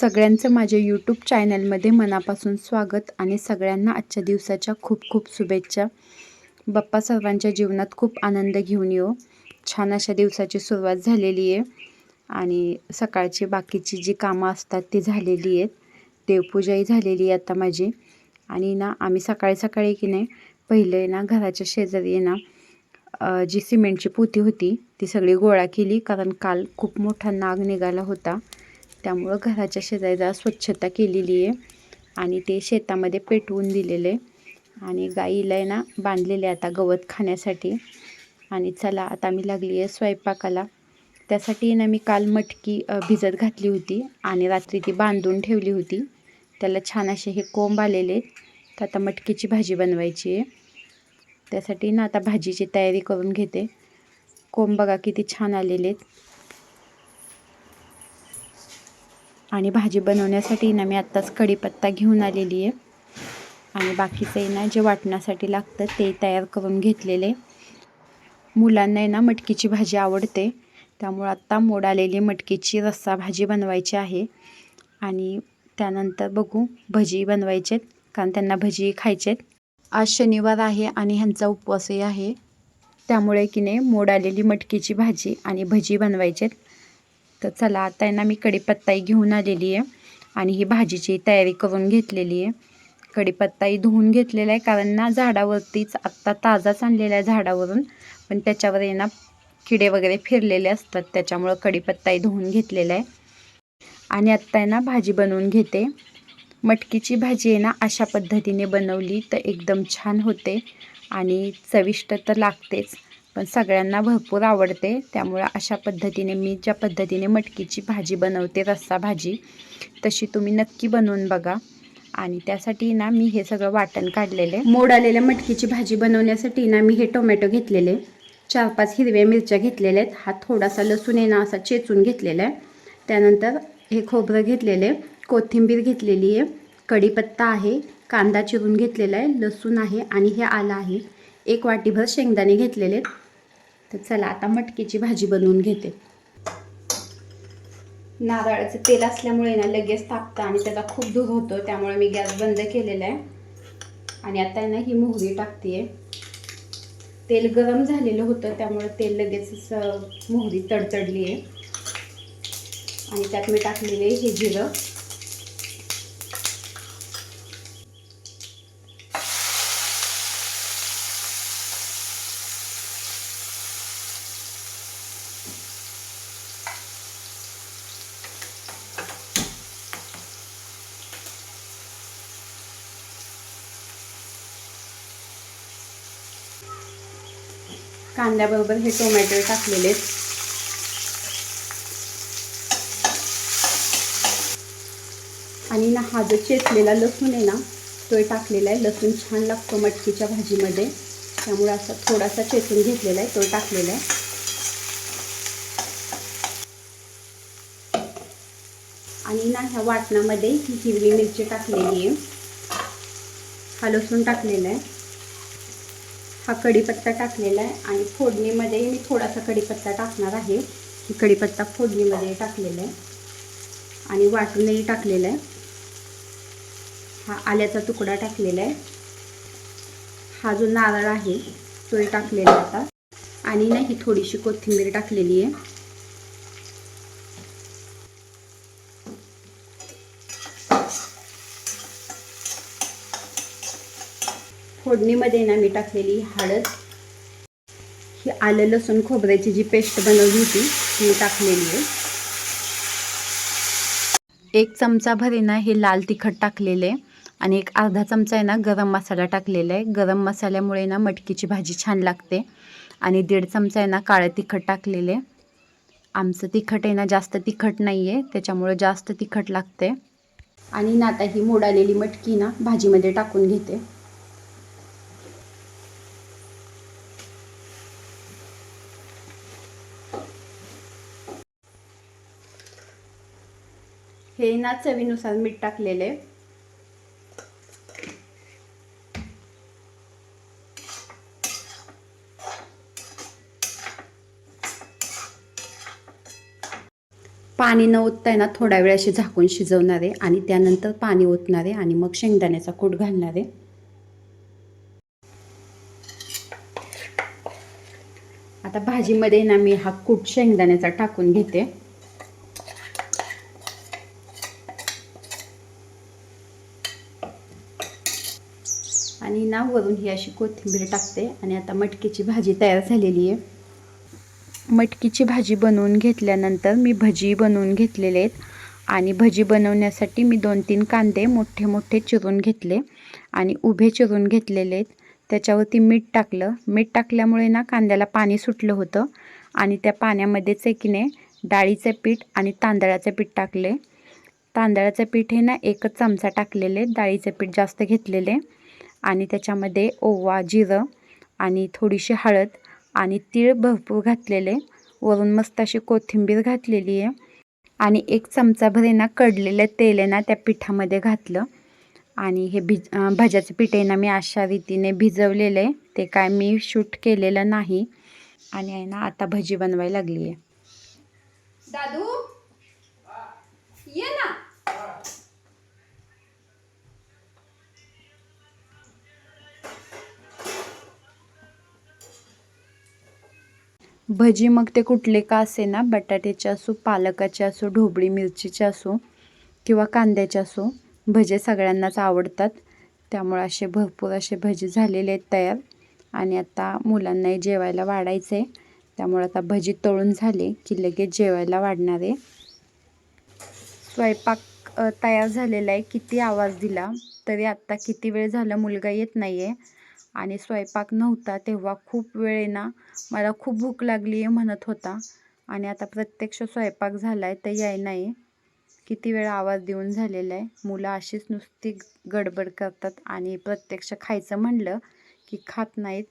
सगळ्यांचं माझ्या यूट्यूब चॅनलमध्ये मनापासून स्वागत आणि सगळ्यांना आजच्या दिवसाच्या खूप खूप शुभेच्छा. बाप्पा सर्वांच्या जीवनात खूप आनंद घेऊन येऊ. छान अशा दिवसाची सुरुवात झालेली आहे. आणि सकाळची बाकीची जी कामं असतात ती झालेली आहेत. देवपूजाही झालेली आहे आता माझी. आणि ना आम्ही सकाळी सकाळी की नाही पहिले ना घराच्या शेजारी ना जी सिमेंटची पोती होती ती सगळी गोळा केली. कारण काल खूप मोठा नाग निघाला होता. त्यामुळं घराच्या शेजारीला स्वच्छता केलेली आहे. आणि ते शेतामध्ये पेटवून दिलेले. आणि गाईला आहे ना बांधलेले आता गवत खाण्यासाठी. आणि चला आता मी लागली आहे स्वयंपाकाला. त्यासाठी ना मी काल मटकी भिजत घातली होती. आणि रात्री ती बांधून ठेवली होती. त्याला छान असे हे कोंब आलेले आहेत. तर आता मटकीची भाजी बनवायची आहे. त्यासाठी ना आता भाजीची तयारी करून घेते. कोंब बघा किती छान आलेले आहेत. आणि भाजी बनवण्यासाठी ना मी आत्ताच कढीपत्ता घेऊन आलेली आहे. आणि बाकीचंही ना जे वाटण्यासाठी लागतं ते तयार करून घेतलेले. मुलांना आहे ना मटकीची भाजी आवडते. त्यामुळं आत्ता मोड आलेली मटकीची रस्सा भाजी बनवायची आहे. आणि त्यानंतर बघू भजी बनवायचे आहेत कारण त्यांना भजी खायचे आहेत आज शनिवार आहे आणि ह्यांचा उपवासही आहे. त्यामुळे की नाही मोड आलेली मटकीची भाजी आणि भजी बनवायचे आहेत तर चला आता आहे ना मी कढीपत्ताही घेऊन आलेली आहे. आणि ही भाजीची तयारी करून घेतलेली आहे. कढीपत्ताही धुवून घेतलेला आहे कारण ना झाडावरतीच आत्ता ताजाच आणलेला आहे झाडावरून. पण त्याच्यावर आहे ना किडे वगैरे फिरलेले असतात त्याच्यामुळं कढीपत्ताही धुवून घेतलेला आहे. आणि आत्ता आहे ना भाजी बनवून घेते. मटकीची भाजी आहे ना अशा पद्धतीने बनवली तर एकदम छान होते. आणि चविष्ट तर लागतेच. पण सगळ्यांना भरपूर आवडते. त्यामुळं अशा पद्धतीने मी ज्या पद्धतीने मटकीची भाजी बनवते रस्सा भाजी तशी तुम्ही नक्की बनवून बघा. आणि त्यासाठी ना मी हे सगळं वाटण काढलेले. मोड आलेल्या मटकीची भाजी बनवण्यासाठी ना मी हे टोमॅटो घेतलेले. चार पाच हिरव्या मिरच्या घेतलेल्या आहेत. हा थोडासा लसूण आहे ना असा चेचून घेतलेला आहे. त्यानंतर हे खोबरं घेतलेले. कोथिंबीर घेतलेली आहे. कढीपत्ता आहे. कांदा चिरून घेतलेला आहे. लसूण आहे आणि हे आलं आहे. एक वाटीभर शेंगदाणे घेतलेले आहेत. तर चला आता मटकीची भाजी बनवून घेते. नारळाचं तेल असल्यामुळे ना लगेच तापतं आणि त्याचा खूप धूर होतो त्यामुळे मी गॅस बंद केलेला आहे. आणि आता ना ही मोहरी टाकते तेल गरम झालेलं होतं त्यामुळे तेल लगेच मोहरी तडतडली आहे आणि त्यात मी टाकलेले हे जिरं. कांद्याबरोबर हे टोमॅटो टाकलेले आहेत. आणि ना हा जो चेचलेला लसूण आहे ना तो टाकलेला आहे. लसूण छान लागतो मटकीच्या भाजीमध्ये. त्यामुळे असा थोडासा चेचून घेतलेला आहे तो टाकलेला आहे. आणि ना ह्या वाटणामध्ये ही हिरवी मिरची टाकलेली आहे. हा लसूण टाकलेला आहे. हा कढीपत्ता टाकलेला आहे आणि फोडणीमध्ये मी थोडासा कढीपत्ता टाकणार आहे. ही कढीपत्ता फोडणीमध्ये टाकलेला आहे आणि वाटूनही टाकलेला आहे. हा आल्याचा तुकडा टाकलेला आहे. हा जो नारळ आहे तोही टाकलेला आता. आणि नाही थोडीशी कोथिंबीर टाकलेली आहे. फोडणीमध्ये ना मी टाकलेली हळद. ही आलं लसूण खोबऱ्याची जी पेस्ट बनवली होती ती टाकलेली आहे. एक चमचा भरी ना हे लाल तिखट टाकलेले आणि एक अर्धा चमचा आहे ना गरम मसाला टाकलेला आहे. गरम मसाल्यामुळे ना मटकीची भाजी छान लागते. आणि दीड चमचा आहे ना काळं तिखट टाकलेले. आमचं तिखट आहे ना जास्त तिखट नाही आहे त्याच्यामुळे जास्त तिखट लागते. आणि ना आता ही मोड आलेली मटकी ना भाजीमध्ये टाकून घेते. हे ना चवीनुसार मीठ टाकलेले. पाणी न ओतताना थोड्या थोडा वेळ असे झाकून शिजवणार आहे आणि त्यानंतर पाणी ओतणार आहे आणि मग शेंगदाण्याचा कूट घालणार. आहे आता भाजीमध्ये ना मी हा कूट शेंगदाण्याचा टाकून घेते आणि ना वरून ही अशी कोथिंबीर टाकते आणि आता मटकीची भाजी तयार झालेली आहे. मटकीची भाजी बनवून घेतल्यानंतर मी भजी बनवून घेतलेले आहेत आणि भजी बनवण्यासाठी मी दोन तीन कांदे मोठे मोठे चिरून घेतले आणि उभे चिरून घेतलेले आहेत. त्याच्यावरती मीठ टाकलं. मीठ टाकल्यामुळे ना कांद्याला पाणी सुटलं होतं आणि त्या पाण्यामध्येच एकीने डाळीचं पीठ आणि तांदळाचे पीठ टाकले. तांदळाचं पीठ हे ना एकच चमचा टाकलेले डाळीचं पीठ जास्त घेतलेले. आणि त्याच्यामध्ये ओवा जिरं आणि थोडीशी हळद आणि तीळ भरपूर घातलेले. वरून मस्त अशी कोथिंबीर घातलेली आहे. आणि एक चमचाभर आहे ना कडलेलं तेल आहे ना त्या पिठामध्ये घातलं. आणि हे भिज अं, भज्याचं पीठ आहे ना मी अशा रीतीने भिजवलेलं आहे. ते काय मी शूट केलेलं नाही. आणि आहे ना आता भजी बनवायला लागली आहे. दादू? भजी मग ते कुठले का असे ना बटाट्याचे असो पालकाचे असो ढोबळी मिरचीचे असो किंवा कांद्याचे असो भजे सगळ्यांनाच आवडतात. त्यामुळे असे भरपूर असे भजी झालेले आहेत तयार. आणि आता मुलांनाही जेवायला वाढायचं आहे त्यामुळे आता भजी तळून झाले की लगेच जेवायला वाढणार आहे. स्वयंपाक तयार झालेला आहे. किती आवाज दिला तरी आत्ता किती वेळ झाला मुलगा येत नाही आहे आणि स्वयंपाक नव्हता तेव्हा खूप वेळ ना मला खूप भूक लागली आहे म्हणत होता. आणि आता प्रत्यक्ष स्वयंपाक झाला आहे तर याय नाही किती वेळ आवाज देऊन झालेला आहे. मुलं अशीच नुसती गडबड करतात आणि प्रत्यक्ष खायचं म्हणलं की खात नाहीत.